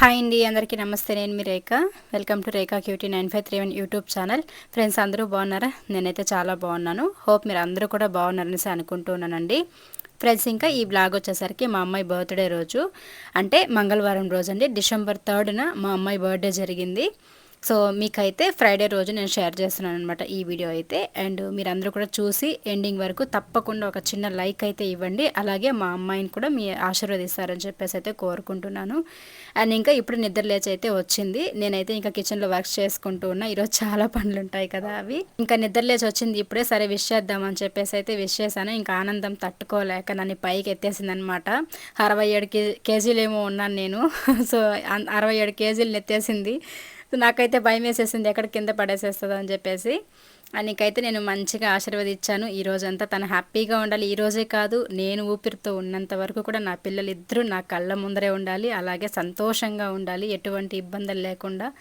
Hi అండి అందరికీ నమస్తే. నేను మీ Rekha. Welcome to Rekha cutie nine five three one YouTube channel. Friends అందరూ బాగున్నారా? నేనైతే చాలా బాగున్నాను. హోప్ మీరు అందరూ కూడా బాగున్నారనేసి అనుకుంటున్నానండి ఫ్రెండ్స్ ఇంకా ఈ బ్లాగ్ వచ్చేసరికి మా అమ్మాయి బర్త్డే రోజు. అంటే మంగళవారం రోజు అండి డిసెంబర్ థర్డ్న మా అమ్మాయి బర్త్డే జరిగింది. సో మీకైతే ఫ్రైడే రోజు నేను షేర్ చేస్తున్నాను అనమాట ఈ వీడియో అయితే. అండ్ మీరందరూ కూడా చూసి ఎండింగ్ వరకు తప్పకుండా ఒక చిన్న లైక్ అయితే ఇవ్వండి. అలాగే మా అమ్మాయిని కూడా మీ ఆశీర్వదిస్తారని చెప్పేసి అయితే కోరుకుంటున్నాను. అండ్ ఇంకా ఇప్పుడు నిద్ర లేచి అయితే వచ్చింది. నేనైతే ఇంకా కిచెన్లో వర్క్ చేసుకుంటూ ఉన్నా. ఈరోజు చాలా పనులు ఉంటాయి కదా అవి. ఇంకా నిద్ర లేచి వచ్చింది. ఇప్పుడే సరే విష్ చేద్దామని చెప్పేసి అయితే విష్ చేశాను. ఇంకా ఆనందం తట్టుకోలేక నన్ను పైకి ఎత్తేసింది అనమాట అరవై ఏడు కేజీలు ఏమో ఉన్నాను నేను. సో అరవై ఏడు కేజీలు ఎత్తేసింది నాకైతే భయం వేసేసింది ఎక్కడ కింద పడేసేస్తుంది అని చెప్పేసి. నీకైతే నేను మంచిగా ఆశీర్వదించాను ఈ రోజంతా తను హ్యాపీగా ఉండాలి. ఈ రోజే కాదు నేను ఊపిరితో ఉన్నంత వరకు కూడా నా పిల్లలు నా కళ్ళ ముందరే ఉండాలి. అలాగే సంతోషంగా ఉండాలి. ఎటువంటి ఇబ్బందులు లేకుండా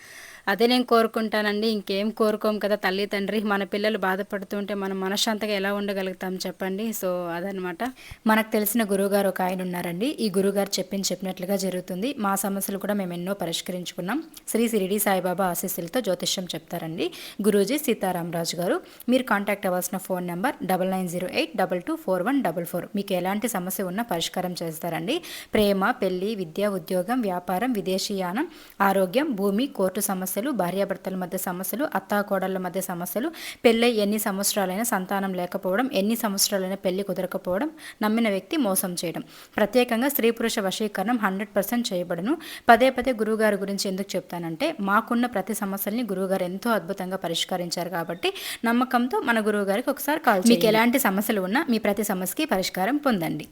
అదే నేను కోరుకుంటానండి. ఇంకేం కోరుకోం కదా తల్లి తండ్రి. మన పిల్లలు బాధపడుతుంటే మనం మనశ్శాంతగా ఎలా ఉండగలుగుతాం చెప్పండి. సో అదనమాట మనకు తెలిసిన గురువుగారు ఒక ఆయన ఉన్నారండి. ఈ గురువుగారు చెప్పింది చెప్పినట్లుగా జరుగుతుంది. మా సమస్యలు కూడా మేము ఎన్నో పరిష్కరించుకున్నాం. శ్రీ సిరిడి సాయిబాబా ఆశీస్సులతో జ్యోతిష్యం చెప్తారండి. గురూజీ సీతారామరాజు గారు మీరు కాంటాక్ట్ అవ్వాల్సిన phone number double nine zero eight double two four one double four. మీకు ఎలాంటి సమస్య ఉన్నా పరిష్కారం చేస్తారండి. ప్రేమ పెళ్ళి విద్య ఉద్యోగం వ్యాపారం విదేశీయానం ఆరోగ్యం భూమి కోర్టు సమస్య సమస్యలు భార్యాభర్తల మధ్య సమస్యలు అత్తాకోడళ్ళ మధ్య సమస్యలు పెళ్ళై ఎన్ని సంవత్సరాలైనా సంతానం లేకపోవడం ఎన్ని సంవత్సరాలైనా పెళ్ళి కుదరకపోవడం నమ్మిన వ్యక్తి మోసం చేయడం. ప్రత్యేకంగా స్త్రీ పురుష వశీకరణం హండ్రెడ్ పర్సెంట్ చేయబడను. పదే పదే గురువుగారి గురించి ఎందుకు చెప్తానంటే మాకున్న ప్రతి సమస్యల్ని గురువుగారు ఎంతో అద్భుతంగా పరిష్కరించారు కాబట్టి నమ్మకంతో మన గురువుగారికి ఒకసారి కాల్ మీకు ఎలాంటి సమస్యలు ఉన్నా మీ ప్రతి సమస్యకి పరిష్కారం పొందండి.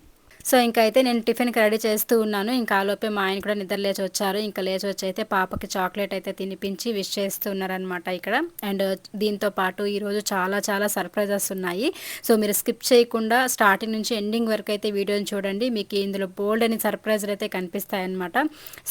సో ఇంకా అయితే నేను టిఫిన్కి రెడీ చేస్తూ ఉన్నాను. ఇంకా ఆలోపే మా ఆయన కూడా నిద్ర లేచి వచ్చారు. ఇంకా లేచి వచ్చి అయితే పాపకి చాక్లెట్ అయితే తినిపించి విష్ చేస్తూ ఉన్నారనమాట ఇక్కడ. అండ్ దీంతో పాటు ఈరోజు చాలా చాలా సర్ప్రైజెస్ ఉన్నాయి. సో మీరు స్కిప్ చేయకుండా స్టార్టింగ్ నుంచి ఎండింగ్ వరకు అయితే వీడియోని చూడండి. మీకు ఇందులో బోల్డ్ అని సర్ప్రైజ్లు అయితే కనిపిస్తాయన్నమాట.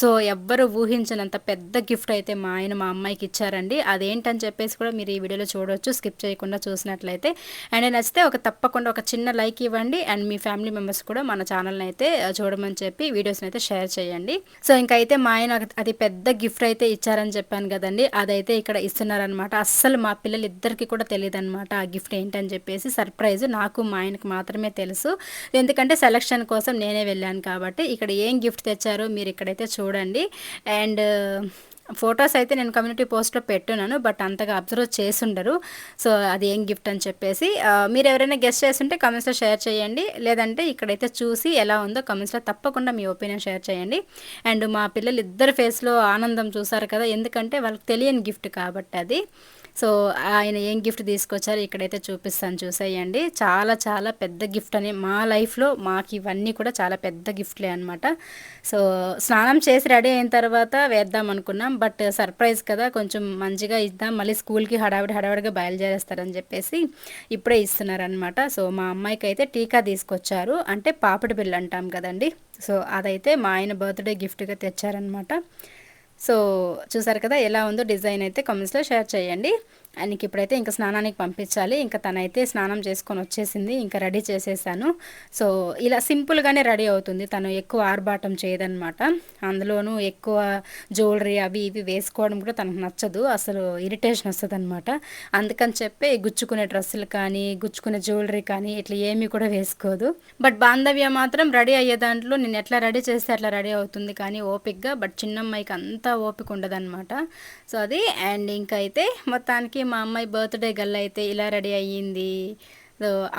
సో ఎవ్వరు ఊహించినంత పెద్ద గిఫ్ట్ అయితే మా ఆయన మా అమ్మాయికి ఇచ్చారండి. అదేంటని చెప్పేసి కూడా మీరు ఈ వీడియోలో చూడవచ్చు స్కిప్ చేయకుండా చూసినట్లయితే. అండ్ నచ్చితే ఒక తప్పకుండా ఒక చిన్న లైక్ ఇవ్వండి. అండ్ మీ ఫ్యామిలీ మెంబర్స్ కూడా మన ఛానల్ని అయితే చూడమని చెప్పి వీడియోస్ని అయితే షేర్ చేయండి. సో ఇంకైతే అయితే మా ఆయన అది పెద్ద గిఫ్ట్ అయితే ఇచ్చారని చెప్పాను కదండి. అదైతే ఇక్కడ ఇస్తున్నారనమాట అస్సలు మా పిల్లలు ఇద్దరికి కూడా తెలియదు అనమాట ఆ గిఫ్ట్ ఏంటని చెప్పేసి. సర్ప్రైజ్ నాకు మా ఆయనకు మాత్రమే తెలుసు. ఎందుకంటే సెలక్షన్ కోసం నేనే వెళ్ళాను కాబట్టి ఇక్కడ ఏం గిఫ్ట్ తెచ్చారో మీరు ఇక్కడైతే చూడండి. అండ్ ఫొటోస్ అయితే నేను కమ్యూనిటీ పోస్ట్లో పెట్టున్నాను బట్ అంతగా అబ్జర్వ్ చేసుండరు. సో అది ఏం గిఫ్ట్ అని చెప్పేసి మీరు ఎవరైనా గెస్ట్ చేస్తుంటే కమెంట్స్లో షేర్ చేయండి. లేదంటే ఇక్కడైతే చూసి ఎలా ఉందో కమెంట్స్లో తప్పకుండా మీ ఒపీనియన్ షేర్ చేయండి. అండ్ మా పిల్లలు ఇద్దరు ఫేస్లో ఆనందం చూసారు కదా ఎందుకంటే వాళ్ళకి తెలియని గిఫ్ట్ కాబట్టి అది. సో ఆయన ఏం గిఫ్ట్ తీసుకొచ్చారో ఇక్కడైతే చూపిస్తాను. చూసేయండి. చాలా చాలా పెద్ద గిఫ్ట్ అని మా లైఫ్లో మాకు ఇవన్నీ కూడా చాలా పెద్ద గిఫ్ట్లే అనమాట సో స్నానం చేసి రెడీ అయిన తర్వాత వేద్దాం అనుకున్నాం. బట్ సర్ప్రైజ్ కదా కొంచెం మంచిగా ఇద్దాం. మళ్ళీ స్కూల్కి హడావిడి హడావిడిగా బయలుదేరేస్తారని చెప్పేసి ఇప్పుడే ఇస్తున్నారనమాట సో మా అమ్మాయికి అయితే టీకా తీసుకొచ్చారు. అంటే పాపిడి బిల్లు అంటాం కదండి. సో అదైతే మా ఆయన బర్త్డే గిఫ్ట్గా తెచ్చారనమాట సో చూసారు కదా ఎలా ఉందో డిజైన్ అయితే కామెంట్స్లో షేర్ చేయండి. ఆయనకి ఇప్పుడైతే ఇంకా స్నానానికి పంపించాలి. ఇంకా తనైతే స్నానం చేసుకొని వచ్చేసింది. ఇంకా రెడీ చేసేసాను. సో ఇలా సింపుల్గానే రెడీ అవుతుంది. తను ఎక్కువ ఆర్భాటం చేయదనమాట అందులోనూ ఎక్కువ జ్యువెలరీ అవి ఇవి వేసుకోవడం కూడా తనకు నచ్చదు. అసలు ఇరిటేషన్ వస్తుంది అనమాట అందుకని చెప్పి గుచ్చుకునే డ్రెస్సులు కానీ గుచ్చుకునే జ్యువెలరీ కానీ ఇట్లా ఏమీ కూడా వేసుకోదు. బట్ బాంధవ్య మాత్రం రెడీ అయ్యే దాంట్లో నేను ఎట్లా రెడీ చేస్తే అట్లా రెడీ అవుతుంది కానీ ఓపిక్గా బట్ చిన్నమ్మాయికి అంతా ఓపిక ఉండదన్నమాట. సో అది అండ్ ఇంకైతే అయితే మొత్తానికి మా అమ్మాయి బర్త్డే గల్లా అయితే ఇలా రెడీ అయ్యింది.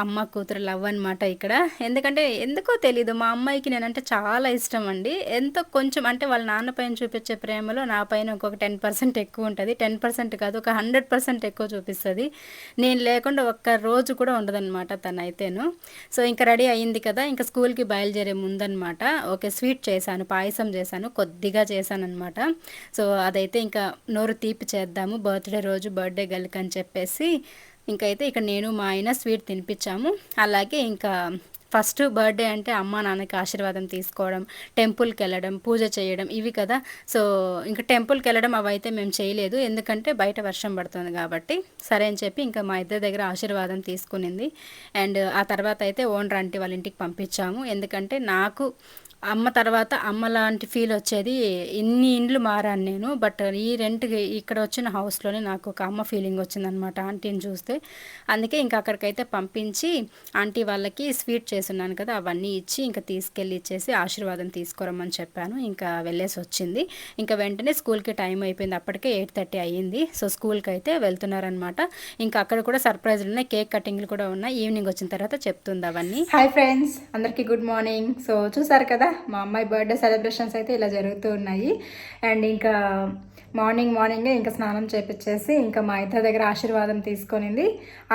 అమ్మ కూతురు లవ్ అనమాట ఇక్కడ. ఎందుకంటే ఎందుకో తెలీదు మా అమ్మాయికి నేనంటే చాలా ఇష్టం అండి ఎంతో కొంచెం అంటే వాళ్ళ నాన్న పైన చూపించే ప్రేమలో నా పైన ఇంకొక టెన్ పర్సెంట్ ఎక్కువ ఉంటుంది. టెన్ పర్సెంట్ కాదు ఒక హండ్రెడ్ పర్సెంట్ ఎక్కువ చూపిస్తుంది. నేను లేకుండా ఒక్క రోజు కూడా ఉండదన్నమాట తనైతేను. సో ఇంకా రెడీ అయ్యింది కదా ఇంకా స్కూల్కి బయలుదేరే ముందనమాట ఓకే స్వీట్ చేశాను పాయసం చేశాను కొద్దిగా చేశాను అనమాట సో అదైతే ఇంకా నోరు తీపి చేద్దాము బర్త్డే రోజు బర్త్డే గల్కి అని చెప్పేసి ఇంకైతే ఇక్కడ నేను మా ఆయన స్వీట్ తినిపించాము. అలాగే ఇంకా ఫస్ట్ బర్త్డే అంటే అమ్మ నాన్నకి ఆశీర్వాదం తీసుకోవడం టెంపుల్కి వెళ్ళడం పూజ చేయడం ఇవి కదా. సో ఇంకా టెంపుల్కి వెళ్ళడం అవి అయితే మేము చేయలేదు. ఎందుకంటే బయట వర్షం పడుతుంది కాబట్టి. సరే అని చెప్పి ఇంకా మా ఇద్దరి దగ్గర ఆశీర్వాదం తీసుకునింది. అండ్ ఆ తర్వాత అయితే ఓనర్ ఆంటీ వాళ్ళ ఇంటికి పంపించాము. ఎందుకంటే నాకు అమ్మ తర్వాత అమ్మ లాంటి ఫీల్ వచ్చేది ఇన్ని ఇండ్లు మారాను నేను. బట్ ఈ రెంట్కి ఇక్కడ వచ్చిన హౌస్లోనే నాకు ఒక అమ్మ ఫీలింగ్ వచ్చిందనమాట ఆంటీని చూస్తే. అందుకే ఇంకా అక్కడికైతే పంపించి ఆంటీ వాళ్ళకి స్వీట్ చేస్తున్నాను కదా అవన్నీ ఇచ్చి ఇంకా తీసుకెళ్ళి ఇచ్చేసి ఆశీర్వాదం తీసుకురమ్మని చెప్పాను. ఇంకా వెళ్ళేసి వచ్చింది. ఇంకా వెంటనే స్కూల్కి టైం అయిపోయింది. అప్పటికే ఎయిట్ థర్టీ అయ్యింది. సో స్కూల్కి అయితే వెళ్తున్నారనమాట ఇంకా అక్కడ కూడా సర్ప్రైజ్లు ఉన్నాయి. కేక్ కటింగ్లు కూడా ఉన్నాయి. ఈవినింగ్ వచ్చిన తర్వాత చెప్తుంది అవన్నీ. Hi friends. అందరికీ గుడ్ మార్నింగ్. సో చూసారు కదా మా అమ్మాయి బర్త్డే సెలబ్రేషన్స్ అయితే ఇలా జరుగుతూ ఉన్నాయి. అండ్ ఇంకా మార్నింగ్ మార్నింగే ఇంకా స్నానం చేపించేసి ఇంకా మా ఇద్దరి దగ్గర ఆశీర్వాదం తీసుకొనింది.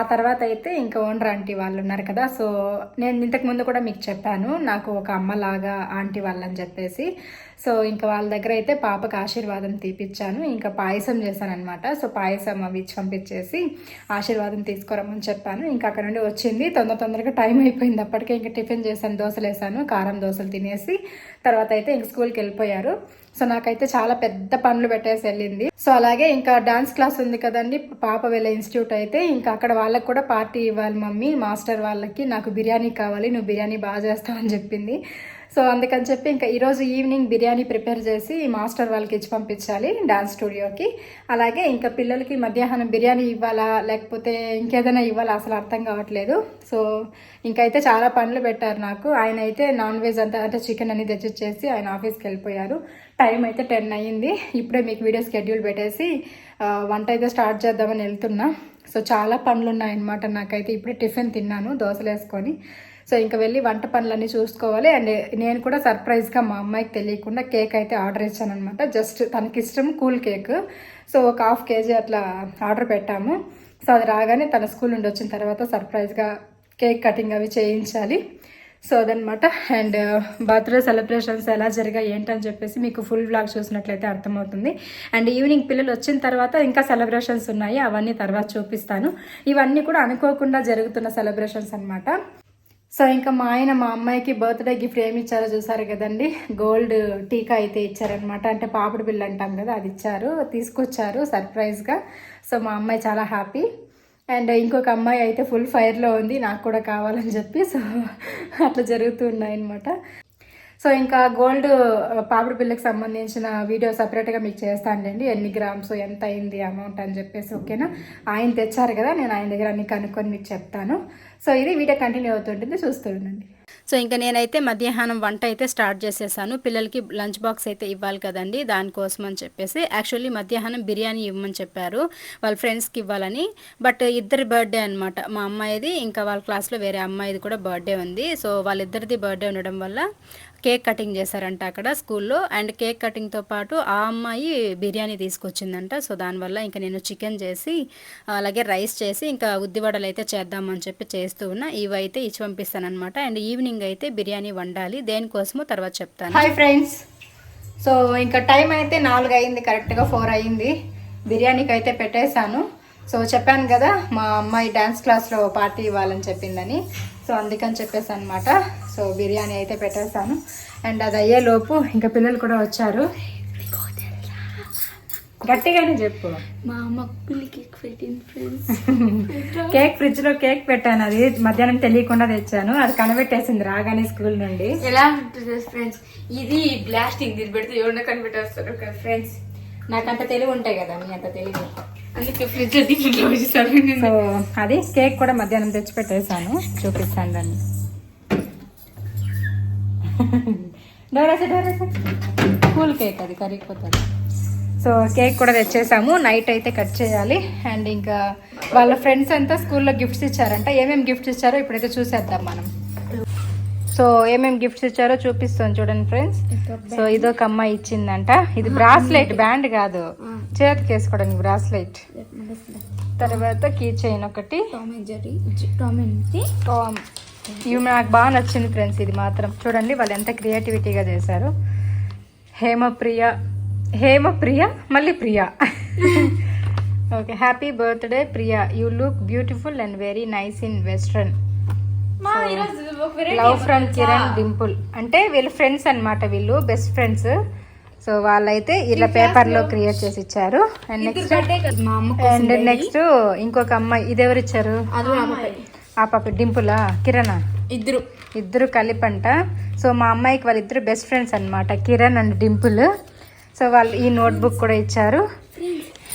ఆ తర్వాత అయితే ఇంకా ఓనర్ ఆంటీ వాళ్ళు ఉన్నారు కదా. సో నేను ఇంతకు ముందు కూడా మీకు చెప్పాను నాకు ఒక అమ్మలాగా ఆంటీ వాళ్ళని చెప్పేసి. సో ఇంకా వాళ్ళ దగ్గర అయితే పాపకు ఆశీర్వాదం తీపిచ్చాను ఇంకా పాయసం చేశాను అనమాట సో పాయసం అవి ఇచ్చి పంపించేసి ఆశీర్వాదం తీసుకురమ్మని చెప్పాను. ఇంకా అక్కడ నుండి వచ్చింది తొందర తొందరగా టైం అయిపోయింది. అప్పటికే ఇంకా టిఫిన్ చేశాను దోశలు వేసాను కారం దోశలు తినేసి. తర్వాత అయితే ఇంక స్కూల్కి వెళ్ళిపోయారు. సో నాకైతే చాలా పెద్ద పనులు పెట్టేసి వెళ్ళింది. సో అలాగే ఇంకా డాన్స్ క్లాస్ ఉంది కదండి పాప వెళ్ళే ఇన్స్టిట్యూట్ అయితే. ఇంకా అక్కడ వాళ్ళకి కూడా పార్టీ ఇవ్వాలి మమ్మీ మాస్టర్ వాళ్ళకి. నాకు బిర్యానీ కావాలి నువ్వు బిర్యానీ బాగా చేస్తావని చెప్పింది. సో అందుకని చెప్పి ఇంకా ఈరోజు ఈవినింగ్ బిర్యానీ ప్రిపేర్ చేసి మాస్టర్ వాళ్ళకి ఇచ్చి పంపించాలి డాన్స్ స్టూడియోకి. అలాగే ఇంకా పిల్లలకి మధ్యాహ్నం బిర్యానీ ఇవ్వాలా లేకపోతే ఇంకేదైనా ఇవ్వాలా అసలు అర్థం కావట్లేదు. సో ఇంకైతే చాలా పనులు పెట్టారు నాకు. ఆయన అయితే నాన్ వెజ్ అంతా అంటే చికెన్ అని తెచ్చిచ్చేసి ఆయన ఆఫీస్కి వెళ్ళిపోయారు. టైం అయితే టెన్ అయ్యింది. ఇప్పుడే మీకు వీడియో షెడ్యూల్ పెట్టేసి వంట అయితే స్టార్ట్ చేద్దామని వెళ్తున్నా. సో చాలా పనులు ఉన్నాయన్నమాట నాకైతే. ఇప్పుడే టిఫిన్ తిన్నాను దోశలు వేసుకొని సో ఇంకా వెళ్ళి వంట పనులన్నీ చూసుకోవాలి. అండ్ నేను కూడా సర్ప్రైజ్గా మా అమ్మాయికి తెలియకుండా కేక్ అయితే ఆర్డర్ ఇచ్చాను అనమాట జస్ట్ తనకి ఇష్టం కూల్ కేక్. సో ఒక హాఫ్ కేజీ అట్లా ఆర్డర్ పెట్టాము. సో అది రాగానే తన స్కూల్ నుండి వచ్చిన తర్వాత సర్ప్రైజ్గా కేక్ కటింగ్ అవి చేయించాలి. సో అదనమాట అండ్ బర్త్డే సెలబ్రేషన్స్ ఎలా జరిగాయి ఏంటని చెప్పేసి మీకు ఫుల్ బ్లాగ్ చూసినట్లయితే అర్థమవుతుంది. అండ్ ఈవినింగ్ పిల్లలు వచ్చిన తర్వాత ఇంకా సెలబ్రేషన్స్ ఉన్నాయి. అవన్నీ తర్వాత చూపిస్తాను. ఇవన్నీ కూడా అనుకోకుండా జరుగుతున్న సెలబ్రేషన్స్ అనమాట సో ఇంకా మా ఆయన మా అమ్మాయికి బర్త్డే గిఫ్ట్ ఏమి ఇచ్చారో చూసారు కదండి. గోల్డ్ టీకా అయితే ఇచ్చారనమాట అంటే పాపిడి బిల్ అంటాం కదా అది ఇచ్చారు తీసుకొచ్చారు సర్ప్రైజ్గా సో మా అమ్మాయి చాలా హ్యాపీ అండ్ ఇంకొక అమ్మాయి అయితే ఫుల్ ఫైర్లో ఉంది నాకు కూడా కావాలని చెప్పి. సో అట్లా జరుగుతూ ఉన్నాయన్నమాట సో ఇంకా గోల్డ్ పాపిడి పిల్లకి సంబంధించిన వీడియో సపరేట్గా మీకు చేస్తానులేండి. ఎన్ని గ్రామ్స్ ఎంత అయింది అమౌంట్ అని చెప్పేసి ఓకేనా? ఆయన తెచ్చారు కదా నేను ఆయన దగ్గర అన్ని కనుక్కొని మీకు చెప్తాను. సో ఇది వీడియో కంటిన్యూ అవుతుంటుంది చూస్తూ ఉండండి. సో ఇంకా నేనైతే మధ్యాహ్నం వంట అయితే స్టార్ట్ చేసేసాను. పిల్లలకి లంచ్ బాక్స్ అయితే ఇవ్వాలి కదండి దానికోసం అని చెప్పేసి. యాక్చువల్లీ మధ్యాహ్నం బిర్యానీ ఇవ్వమని చెప్పారు వాళ్ళ ఫ్రెండ్స్కి ఇవ్వాలని. బట్ ఇద్దరి బర్త్డే అనమాట మా అమ్మాయిది ఇంకా వాళ్ళ క్లాస్లో వేరే అమ్మాయిది కూడా బర్త్డే ఉంది. సో వాళ్ళిద్దరిది బర్త్డే ఉండడం వల్ల కేక్ కటింగ్ చేశారంట అక్కడ స్కూల్లో. అండ్ కేక్ కటింగ్తో పాటు ఆ అమ్మాయి బిర్యానీ తీసుకొచ్చిందంట. సో దానివల్ల ఇంకా నేను చికెన్ చేసి అలాగే రైస్ చేసి ఇంకా ఉద్దివడలు అయితే చేద్దామని చెప్పి చేస్తూ ఉన్నా. ఇవి అయితే ఇచ్చి పంపిస్తానమాట అండ్ ఈవినింగ్ అయితే బిర్యానీ వండాలి. దేనికోసమో తర్వాత చెప్తాను. Hi friends. సో ఇంకా టైం అయితే నాలుగు అయింది కరెక్ట్గా ఫోర్ అయింది. బిర్యానీకి అయితే పెట్టేశాను. సో చెప్పాను కదా మా అమ్మాయి డ్యాన్స్ క్లాస్లో పార్టీ ఇవ్వాలని చెప్పిందని. సో అందుకని చెప్పేసి అనమాట సో బిర్యానీ అయితే పెట్టేశాను అండ్ అది అయ్యే లోపు ఇంకా పిల్లలు కూడా వచ్చారు. గట్టిగానే చెప్పు. మా అమ్మ కేక్ పెట్టింది ఫ్రెండ్స్ కేక్ ఫ్రిడ్జ్లో కేక్ పెట్టాను. అది మధ్యాహ్నం తెలియకుండా తెచ్చాను. అది కనబెట్టేసింది రాగానే స్కూల్ నుండి. ఎలా ఉంటుంది ఫ్రెండ్స్ ఇది బ్లాస్టింగ్ దీన్ని పెడితే ఎవరిన కనిపెట్టేస్తారు ఫ్రెండ్స్ నాకంత తెలివి ఉంటాయి కదా మీ అంత తెలివి. అందుకే ఫ్రిడ్జ్ అది కేక్ కూడా మధ్యాహ్నం తెచ్చి పెట్టేశాను. చూపిస్తాను దాన్ని. డోరేసే డోరేసే. కూల్ కేక్ అది కరిగిపోతుంది. సో కేక్ కూడా తెచ్చేసాము. నైట్ అయితే కట్ చేయాలి. అండ్ ఇంకా వాళ్ళ ఫ్రెండ్స్ అంతా స్కూల్లో గిఫ్ట్స్ ఇచ్చారంట. ఏమేమి గిఫ్ట్స్ ఇచ్చారో ఇప్పుడైతే చూసేద్దాం మనం. సో ఏమేమి గిఫ్ట్స్ ఇచ్చారో చూపిస్తాను చూడండి ఫ్రెండ్స్. సో ఇదొక అమ్మాయి ఇచ్చిందంట. ఇది బ్రాస్లెట్ బ్యాండ్ కాదు. చేతికి వేసుకోవడానికి బ్రాస్లెట్. తర్వాత కీ చైన్ ఒకటి టామ్ ఇవి నాకు బాగా నచ్చింది ఫ్రెండ్స్ ఇది మాత్రం. చూడండి వాళ్ళు ఎంత క్రియేటివిటీగా చేశారు. హేమప్రియ హేమప్రియ మళ్ళీ Priya. Okay happy birthday Priya. You look beautiful and very nice in western. Love from? Kiran Dimple. అంటే వీళ్ళు ఫ్రెండ్స్ అన్నమాట వీళ్ళు బెస్ట్ ఫ్రెండ్స్. సో వాళ్ళైతే ఇలా పేపర్లో? క్రియేట్ చేసి ఇచ్చారు. And next and. నెక్స్ట్ ఇంకొక అమ్మాయి. ఇది ఎవరు ఇచ్చారు. ఆ పాప డింపులా కిరణా? ఇద్దరు. ఇద్దరు కలిపంట. సో మా అమ్మాయికి వాళ్ళిద్దరు బెస్ట్ ఫ్రెండ్స్ అన్నమాట కిరణ్ అండ్ డింపుల్. సో వాళ్ళు ఈ నోట్ బుక్ కూడా ఇచ్చారు.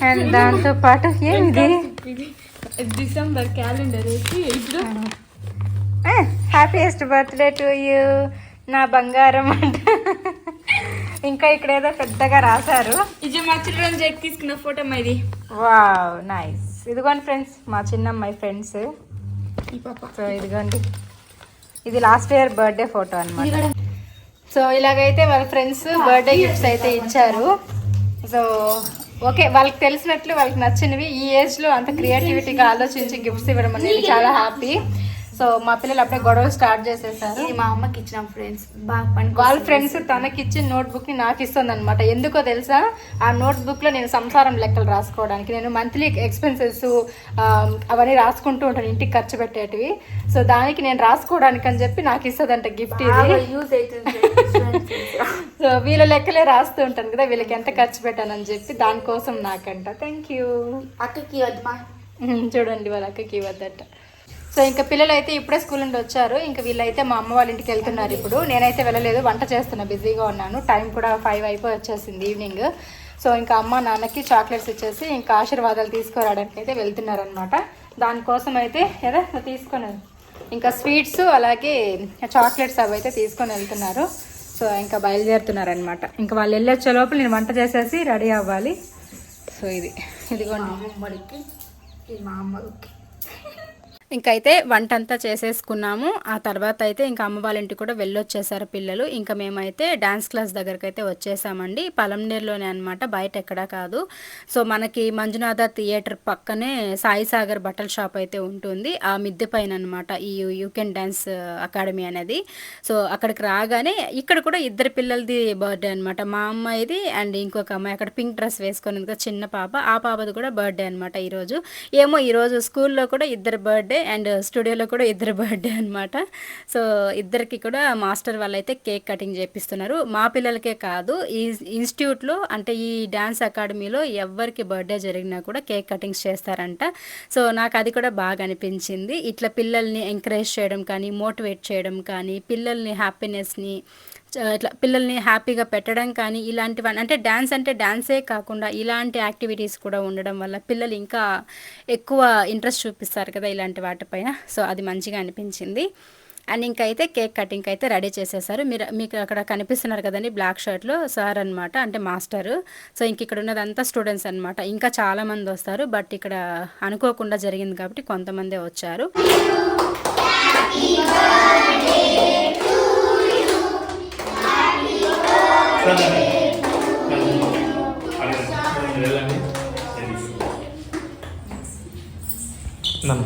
అండ్ దాంతో పాటు ఏమిది December calendar happiest birthday to you నా బంగారం అంట. ఇంకా ఇక్కడ ఏదో పెద్దగా రాశారు. ఇది మా చిల్డ్రన్ జైట్ తీసుకున్న ఫోటో ఇది. వావ్ నైస్ ఇదిగోండి ఫ్రెండ్స్ మా చిన్నమ్మాయి ఫ్రెండ్స్ సో ఇదిగోండి. ఇది లాస్ట్ ఇయర్ బర్త్డే ఫోటో అన్నమాట. సో ఇలాగైతే వాళ్ళ ఫ్రెండ్స్ బర్త్డే గిఫ్ట్స్ అయితే ఇచ్చారు. సో ఓకే వాళ్ళకి తెలిసినట్లు వాళ్ళకి నచ్చినవి ఈ ఏజ్లో అంత క్రియేటివిటీగా ఆలోచించి గిఫ్ట్స్ ఇవ్వడం అనేది చాలా హ్యాపీ సో మా పిల్లలు అప్పుడే గొడవ స్టార్ట్ చేసేసారు. ఇది మా అమ్మకి ఇచ్చిన ఫ్రెండ్స్ వాళ్ళ ఫ్రెండ్స్ తనకి ఇచ్చిన నోట్ బుక్ని నాకు ఇస్తుంది అనమాట ఎందుకో తెలుసా? ఆ నోట్ బుక్లో నేను సంసారం లెక్కలు రాసుకోవడానికి నేను మంత్లీ ఎక్స్పెన్సెస్ అవన్నీ రాసుకుంటూ ఉంటాను ఇంటికి ఖర్చు పెట్టేటివి. సో దానికి నేను రాసుకోవడానికి అని చెప్పి నాకు ఇస్తుందంట గిఫ్ట్ ఇది. యూజ్ అవుతుంది సో వీళ్ళ లెక్కలే రాస్తూ ఉంటాను కదా వీళ్ళకి ఎంత ఖర్చు పెట్టానని చెప్పి దానికోసం నాకంట. థ్యాంక్ యూ అక్కకి వద్దు చూడండి వాళ్ళ అక్కకి ఇవ్వద్దట. సో ఇంకా పిల్లలు అయితే ఇప్పుడే స్కూల్ నుండి వచ్చారు. ఇంకా వీళ్ళైతే మా అమ్మ వాళ్ళ ఇంటికి వెళ్తున్నారు ఇప్పుడు. నేనైతే వెళ్ళలేదు వంట చేస్తున్నా బిజీగా ఉన్నాను. టైం కూడా ఫైవ్ అయిపోయి వచ్చేసింది ఈవినింగ్. సో ఇంకా అమ్మ నాన్నకి చాక్లెట్స్ ఇచ్చేసి ఇంకా ఆశీర్వాదాలు తీసుకురావడానికి అయితే వెళ్తున్నారనమాట దానికోసం అయితే ఏదో తీసుకొని ఇంకా స్వీట్స్ అలాగే చాక్లెట్స్ అవి అయితే తీసుకొని వెళ్తున్నారు. సో ఇంకా బయలుదేరుతున్నారనమాట ఇంకా వాళ్ళు వెళ్ళొచ్చే లోపల నేను వంట చేసేసి రెడీ అవ్వాలి. సో ఇది ఇదిగోండి. అమ్మడికి ఇది మా అమ్మకి. ఇంకైతే వంట అంతా చేసేసుకున్నాము. ఆ తర్వాత అయితే ఇంకా అమ్మ వాళ్ళ ఇంటికి కూడా వెళ్ళొచ్చేసారు పిల్లలు. ఇంకా మేమైతే డ్యాన్స్ క్లాస్ దగ్గరికి అయితే వచ్చేసామండి. పలంనేరులోనే అనమాట బయట ఎక్కడా కాదు. సో మనకి మంజునాథ థియేటర్ పక్కనే సాయి సాగర్ బట్టల షాప్ అయితే ఉంటుంది. ఆ మిద్దె పైన అనమాట ఈ యూ కెన్ డ్యాన్స్ అకాడమీ అనేది. సో అక్కడికి రాగానే ఇక్కడ కూడా ఇద్దరు పిల్లలది బర్త్డే అనమాట మా అమ్మాయిది అండ్ ఇంకొక అమ్మాయి. అక్కడ పింక్ డ్రెస్ వేసుకొని చిన్న పాప. ఆ పాపది కూడా బర్త్డే అనమాట ఈరోజు. ఏమో ఈరోజు స్కూల్లో కూడా ఇద్దరు బర్త్డే. అండ్ స్టూడియోలో కూడా ఇద్దరు బర్త్డే అనమాట సో ఇద్దరికి కూడా మాస్టర్ వాళ్ళు అయితే కేక్ కటింగ్ చేపిస్తున్నారు. మా పిల్లలకే కాదు ఈ ఇన్స్టిట్యూట్లో అంటే ఈ డ్యాన్స్ అకాడమీలో ఎవరికి బర్త్డే జరిగినా కూడా కేక్ కటింగ్స్ చేస్తారంట. సో నాకు అది కూడా బాగా అనిపించింది. ఇట్లా పిల్లల్ని ఎంకరేజ్ చేయడం కానీ మోటివేట్ చేయడం కానీ పిల్లల్ని హ్యాపీనెస్ని ఇట్లా పిల్లల్ని హ్యాపీగా పెట్టడం కానీ ఇలాంటివన్నీ అంటే డ్యాన్స్ అంటే డ్యాన్సే కాకుండా ఇలాంటి యాక్టివిటీస్ కూడా ఉండడం వల్ల పిల్లలు ఇంకా ఎక్కువ ఇంట్రెస్ట్ చూపిస్తారు కదా ఇలాంటి వాటిపైన. సో అది మంచిగా అనిపించింది. అండ్ ఇంకైతే కేక్ కటింగ్ అయితే రెడీ చేసేసారు. మీరు మీకు అక్కడ కనిపిస్తున్నారు కదండి బ్లాక్ షర్ట్లో సార్ అనమాట అంటే మాస్టర్. సో ఇంక ఇక్కడ ఉన్నదంతా స్టూడెంట్స్ అనమాట ఇంకా చాలామంది వస్తారు బట్ ఇక్కడ అనుకోకుండా జరిగింది కాబట్టి కొంతమందే వచ్చారు. నమ్మ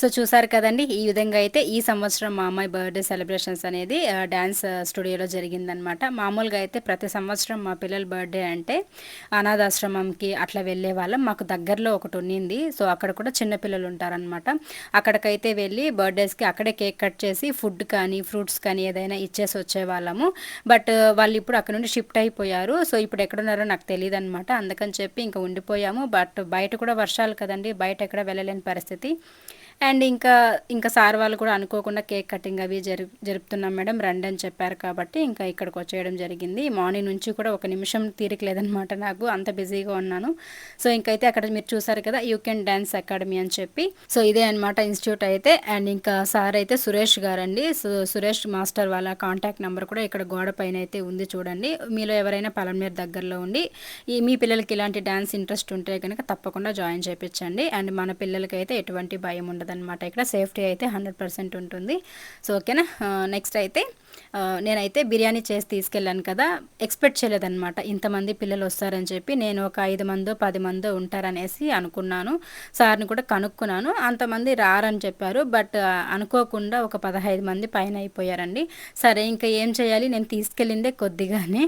సో చూసారు కదండి ఈ విధంగా అయితే ఈ సంవత్సరం మా అమ్మాయి బర్త్డే సెలబ్రేషన్స్ అనేది డ్యాన్స్ స్టూడియోలో జరిగిందనమాట మామూలుగా అయితే ప్రతి సంవత్సరం మా పిల్లల బర్త్డే అంటే అనాథాశ్రమంకి అట్లా వెళ్ళే వాళ్ళం. మాకు దగ్గరలో ఒకటి ఉన్నింది. సో అక్కడ కూడా చిన్న పిల్లలు ఉంటారనమాట అక్కడికైతే వెళ్ళి బర్త్డేస్కి అక్కడే కేక్ కట్ చేసి ఫుడ్ కానీ ఫ్రూట్స్ కానీ ఏదైనా ఇచ్చేసి వచ్చేవాళ్ళము. బట్ వాళ్ళు ఇప్పుడు అక్కడ నుండి షిఫ్ట్ అయిపోయారు. సో ఇప్పుడు ఎక్కడున్నారో నాకు తెలియదు అనమాట అందుకని చెప్పి ఇంకా ఉండిపోయాము. బట్ బయట కూడా వర్షాలు కదండి బయట ఎక్కడ వెళ్ళలేని పరిస్థితి. అండ్ ఇంకా ఇంకా సార్ వాళ్ళు కూడా అనుకోకుండా కేక్ కటింగ్ అవి జరి జరుపుతున్నాం మేడం. రండి అని చెప్పారు కాబట్టి ఇంకా ఇక్కడికి వచ్చేయడం జరిగింది. మార్నింగ్ నుంచి కూడా ఒక నిమిషం తీరిక లేదనమాట నాకు. అంత బిజీగా ఉన్నాను. సో ఇంకైతే అక్కడ మీరు చూసారు కదా యూ కెన్ డ్యాన్స్ అకాడమీ అని చెప్పి. సో ఇదే అనమాట ఇన్స్టిట్యూట్ అయితే. అండ్ ఇంకా సార్ అయితే సురేష్ గారండి. సో సురేష్ మాస్టర్ వాళ్ళ కాంటాక్ట్ నెంబర్ కూడా ఇక్కడ గోడ పైన అయితే ఉంది చూడండి. మీలో ఎవరైనా పలమనేరు దగ్గరలో ఉండి ఈ మీ పిల్లలకి ఇలాంటి డ్యాన్స్ ఇంట్రెస్ట్ ఉంటే కనుక తప్పకుండా జాయిన్ చేయించండి అండ్ మన పిల్లలకి అయితే ఎటువంటి భయం ఉండదు. ఉంటుందన్నమాట. ఇక్కడ సేఫ్టీ అయితే హండ్రెడ్ పర్సెంట్ ఉంటుంది. సో ఓకేనా? నెక్స్ట్ అయితే నేనైతే బిర్యానీ చేసి తీసుకెళ్ళాను కదా ఎక్స్పెక్ట్ చేయలేదన్నమాట. ఇంతమంది పిల్లలు వస్తారని చెప్పి నేను ఒక ఐదు మందో పది మందో ఉంటారనేసి అనుకున్నాను. సార్ని కూడా కనుక్కున్నాను. అంతమంది రారని చెప్పారు. బట్ అనుకోకుండా ఒక పదహైదు మంది పైన అయిపోయారండి. సరే ఇంకా ఏం చేయాలి? నేను తీసుకెళ్ళిందే కొద్దిగానే.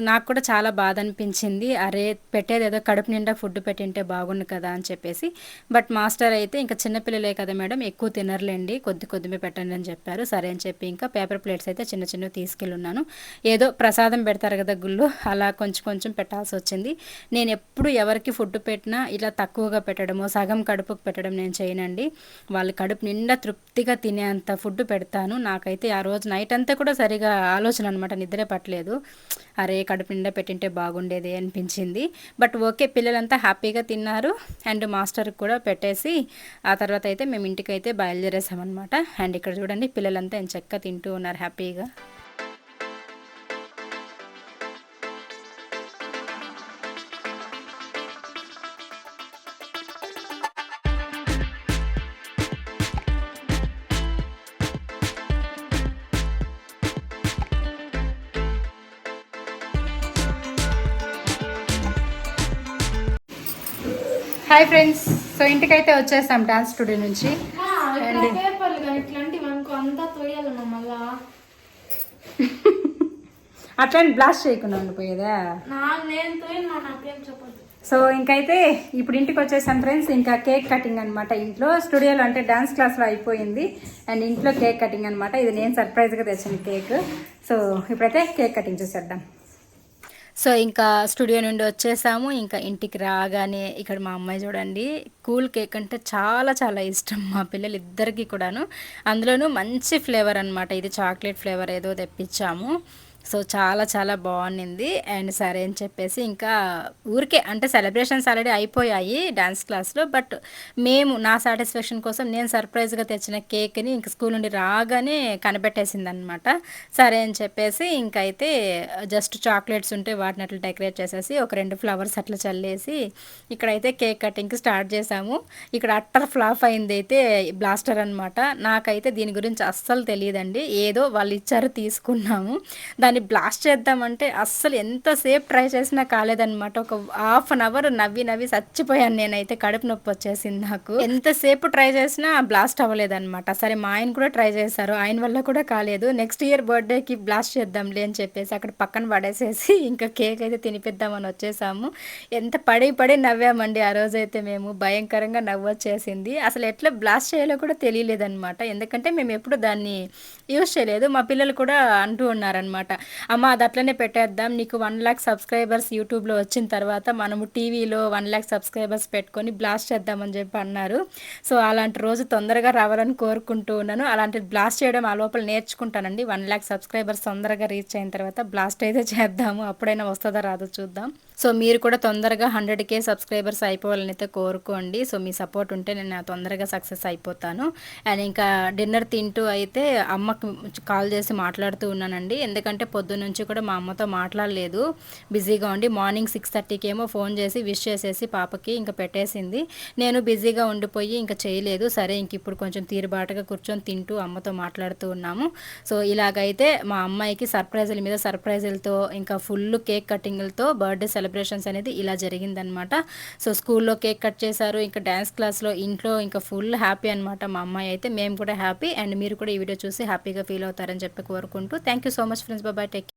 నాకు కూడా చాలా బాధ అనిపించింది అరే పెట్టేది ఏదో కడుపు నిండా ఫుడ్ పెట్టింటే బాగుండు కదా అని చెప్పేసి. బట్ మాస్టర్ అయితే ఇంకా చిన్నపిల్లలే కదా మేడం ఎక్కువ తినర్లేండి కొద్ది కొద్దిమే పెట్టండి అని చెప్పారు. సరే అని చెప్పి ఇంకా పేపర్ ప్లేట్స్ అయితే చిన్న చిన్నవి తీసుకెళ్ళున్నాను. ఏదో ప్రసాదం పెడతారు కదా గుళ్ళు అలా కొంచెం కొంచెం పెట్టాల్సి వచ్చింది. నేను ఎప్పుడు ఎవరికి ఫుడ్ పెట్టినా ఇలా తక్కువగా పెట్టడము సగం కడుపుకు పెట్టడం నేను చేయనండి. వాళ్ళ కడుపు నిండా తృప్తిగా తినేంత ఫుడ్ పెడతాను. నాకైతే ఆ రోజు నైట్ అంతా కూడా సరిగా ఆలోచన అనమాట నిద్రే పట్టలేదు. అరే కడుపు నిండా పెట్టింటే బాగుండేది అనిపించింది. బట్ ఓకే పిల్లలంతా హ్యాపీగా తిన్నారు. అండ్ మాస్టర్కి కూడా పెట్టేసి ఆ తర్వాత అయితే మేము ఇంటికి అయితే బయలుదేరేసామన్నమాట. అండ్ ఇక్కడ చూడండి పిల్లలంతా చక్కగా తింటూ ఉన్నారు హ్యాపీగా. హాయ్ ఫ్రెండ్స్ సో ఇంటికైతే వచ్చేసాం డాన్స్ స్టూడియో నుంచి. అట్లని బ్లాస్ట్ చేయకుండా ఉండిపోయేదా? సో ఇంకైతే ఇప్పుడు ఇంటికి వచ్చేసాం ఫ్రెండ్స్ ఇంకా కేక్ కటింగ్ అనమాట ఇంట్లో. స్టూడియోలో అంటే డాన్స్ క్లాస్లో అయిపోయింది. అండ్ ఇంట్లో కేక్ కటింగ్ అనమాట ఇది నేను సర్ప్రైజ్గా తెచ్చిన కేక్ సో ఇప్పుడైతే కేక్ కటింగ్ చేసేద్దాం. సో ఇంకా స్టూడియో నుండి వచ్చేసాము. ఇంకా ఇంటికి రాగానే ఇక్కడ మా అమ్మాయి చూడండి కూల్ కేక్ అంటే చాలా చాలా ఇష్టం మా పిల్లలు ఇద్దరికి కూడాను. అందులోనూ మంచి ఫ్లేవర్ అనమాట ఇది చాక్లెట్ ఫ్లేవర్ ఏదో తెప్పించాము. సో చాలా చాలా బాగుండింది. అండ్ సరే అని చెప్పేసి ఇంకా ఊరికే అంటే సెలబ్రేషన్స్ ఆల్రెడీ అయిపోయాయి డ్యాన్స్ క్లాస్లో. బట్ మేము నా సాటిస్ఫాక్షన్ కోసం నేను సర్ప్రైజ్గా తెచ్చిన కేక్ని ఇంక స్కూల్ నుండి రాగానే కనిపెట్టేసింది అనమాట సరే అని చెప్పేసి ఇంకైతే జస్ట్ చాక్లెట్స్ ఉంటే వాటిని అట్లా డెకరేట్ చేసేసి ఒక రెండు ఫ్లవర్స్ అట్లా చల్లేసి ఇక్కడైతే కేక్ కటింగ్కి స్టార్ట్ చేసాము. ఇక్కడ అట్టర్ ఫ్లాప్ అయింది అయితే బ్లాస్టర్ అనమాట. నాకైతే దీని గురించి అస్సలు తెలియదండి. ఏదో వాళ్ళు ఇచ్చారు తీసుకున్నాము. దాని దాన్ని బ్లాస్ట్ చేద్దామంటే అస్సలు ఎంతసేపు ట్రై చేసినా కాలేదన్నమాట. ఒక హాఫ్ అన్ అవర్ నవ్వి నవ్వి చచ్చిపోయాను నేనైతే కడుపు నొప్పి వచ్చేసింది నాకు. ఎంతసేపు ట్రై చేసినా బ్లాస్ట్ అవ్వలేదన్నమాట. సరే మా ఆయన కూడా ట్రై చేశారు ఆయన వల్ల కూడా కాలేదు. నెక్స్ట్ ఇయర్ బర్త్డేకి బ్లాస్ట్ చేద్దాంలే అని చెప్పేసి అక్కడ పక్కన పడేసేసి ఇంకా కేక్ అయితే తినిపిద్దామని వచ్చేసాము. ఎంత పడి పడి నవ్వామండి ఆ రోజైతే మేము. భయంకరంగా నవ్వొచ్చేసింది అసలు ఎట్లా బ్లాస్ట్ చేయాలో కూడా తెలియలేదన్నమాట. ఎందుకంటే మేము ఎప్పుడు దాన్ని యూజ్ చేయలేదు. మా పిల్లలు కూడా అంటూ ఉన్నారనమాట అమ్మ అది అట్లనే పెట్టేద్దాం. నీకు వన్ ల్యాక్ సబ్స్క్రైబర్స్ యూట్యూబ్లో వచ్చిన తర్వాత మనము టీవీలో వన్ ల్యాక్ సబ్స్క్రైబర్స్ పెట్టుకొని బ్లాస్ట్ చేద్దామని చెప్పి అన్నారు. సో అలాంటి రోజు తొందరగా రావాలని కోరుకుంటూ ఉన్నాను. అలాంటి బ్లాస్ట్ చేయడం ఆ లోపల నేర్చుకుంటానండి. వన్ ల్యాక్ సబ్స్క్రైబర్స్ తొందరగా రీచ్ అయిన తర్వాత బ్లాస్ట్ అయితే చేద్దాము. అప్పుడైనా వస్తుందా రాదో చూద్దాం. సో మీరు కూడా తొందరగా హండ్రెడ్ కే సబ్స్క్రైబర్స్ అయిపోవాలని అయితే కోరుకోండి. సో మీ సపోర్ట్ ఉంటే నేను తొందరగా సక్సెస్ అయిపోతాను. అండ్ ఇంకా డిన్నర్ తింటూ అయితే అమ్మకు కాల్ చేసి మాట్లాడుతూ ఉన్నానండి. ఎందుకంటే పొద్దున్న కూడా మా అమ్మతో మాట్లాడలేదు. బిజీగా ఉండి మార్నింగ్ సిక్స్ థర్టీకి ఏమో ఫోన్ చేసి విష్ చేసేసి పాపకి ఇంకా పెట్టేసింది. నేను బిజీగా ఉండిపోయి ఇంకా చేయలేదు. సరే ఇంక ఇప్పుడు కొంచెం తీరుబాటుగా కూర్చొని తింటూ అమ్మతో మాట్లాడుతూ ఉన్నాము. సో ఇలాగైతే మా అమ్మాయికి సర్ప్రైజుల మీద సర్ప్రైజులతో ఇంకా ఫుల్ కేక్ కటింగ్లతో బర్త్డే సెలబ్రేషన్స్ అనేది ఇలా జరిగిందనమాట. సో స్కూల్లో కేక్ కట్ చేశారు ఇంకా డ్యాన్స్ క్లాస్లో ఇంట్లో ఇంకా ఫుల్ హ్యాపీ అనమాట మా అమ్మాయి అయితే. మేము కూడా హ్యాపీ అండ్ మీరు కూడా ఈ వీడియో చూసి హ్యాపీగా ఫీల్ అవుతారని చెప్పి కోరుకుంటూ thank you so much friends. బాబాయ్ టేక్